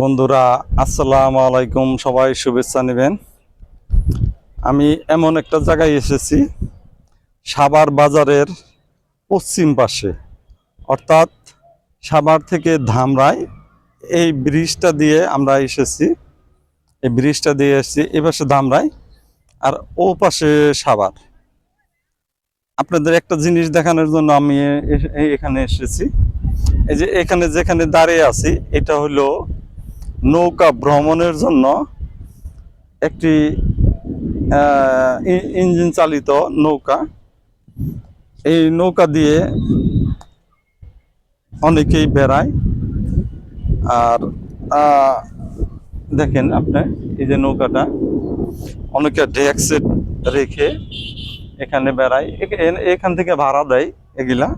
বন্ধুরা, আসসালাম আলাইকুম। সবাই শুভেচ্ছা নেবেন। আমি এমন একটা জায়গায় এসেছি, সাভার বাজারের পশ্চিম পাশে। অর্থাৎ সাভার থেকে ধামরাই, এই ব্রিজটা দিয়ে আমরা এসেছি। এই ব্রিজটা দিয়ে এসেছি এ পাশে ধামরাই আর ও পাশে সাভার। আপনাদের একটা জিনিস দেখানোর জন্য আমি এখানে এসেছি। এই যে এখানে যেখানে দাঁড়িয়ে আছি, এটা হলো নৌকা ভ্রমণের জন্য একটি ইঞ্জিন চালিত নৌকা। এই নৌকা দিয়ে অনেকেই বেড়ায়। আর দেখেন আপনি এই যে নৌকাটা, অনেকে ডেক সেট রেখে এখানে বেড়ায়। এখান থেকে ভাড়া দেয় এগুলা।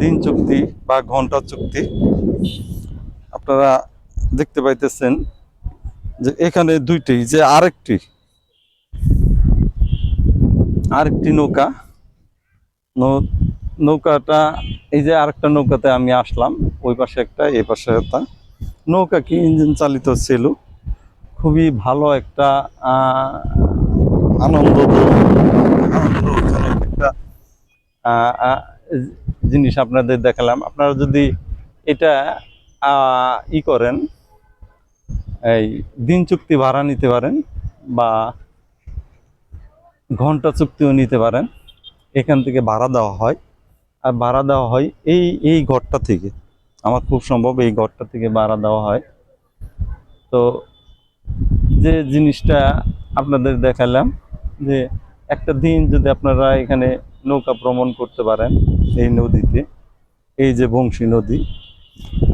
দিন চুক্তি বা ঘণ্টা চুক্তি। আপনারা দেখতে পাইতেছেন যে এখানে দুইটি, যে আরেকটি আরেকটি নৌকা। নৌকাটা, এই যে আরেকটা নৌকাতে আমি আসলাম, ওই পাশে একটা এই পাশে একটা। নৌকা কি ইঞ্জিন চালিত ছিল? খুবই ভালো একটা আনন্দ একটা জিনিস আপনাদের দেখালাম। আপনারা যদি এটা ই করেন এই দিন চুক্তি ভাড়া নিতে পারেন বা ঘণ্টা চুক্তিও নিতে পারেন। এখান থেকে ভাড়া দেওয়া হয়। আর ভাড়া দেওয়া হয় এই এই ঘরটা থেকে। আমার খুব সম্ভব এই ঘরটা থেকে ভাড়া দেওয়া হয়। তো যে জিনিসটা আপনাদের দেখালাম যে একটা দিন যদি আপনারা এখানে নৌকা ভ্রমণ করতে পারেন এই নদীতে, এই যে বংশী নদী।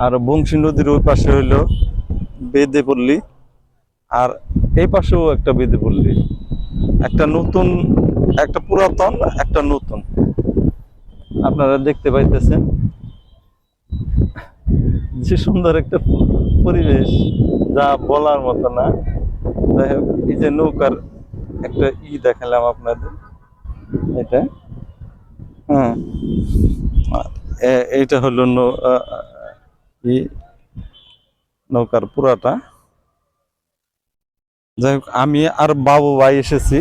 আর বংশী নদীর ওই পাশে হইল বেদে পল্লী আর এই পাশেও একটা বেদে পল্লী একটা নতুন, একটা পুরাতন, একটা নতুন। আপনারা দেখতে পাইতেছেন যে সুন্দর একটা পরিবেশ, যা বলার মতো না। যাই হোক, এই যে নৌকার একটা ই দেখালাম আপনাদের। এটা? হ্যাঁ। এইটা হলো ই। নৌকার পুরাটা। যাই হোক, আমি আর বাবু ভাই এসেছি।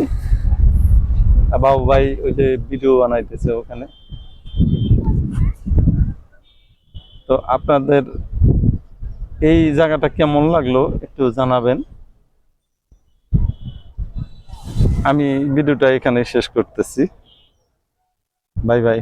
বাবু ভাই ওই যে ভিডিও বানাইতেছে ওখানে। তো আপনাদের এই জায়গাটা কেমন লাগল একটু জানাবেন। আমি ভিডিওটা এখানে শেষ করতেছি। Bye bye.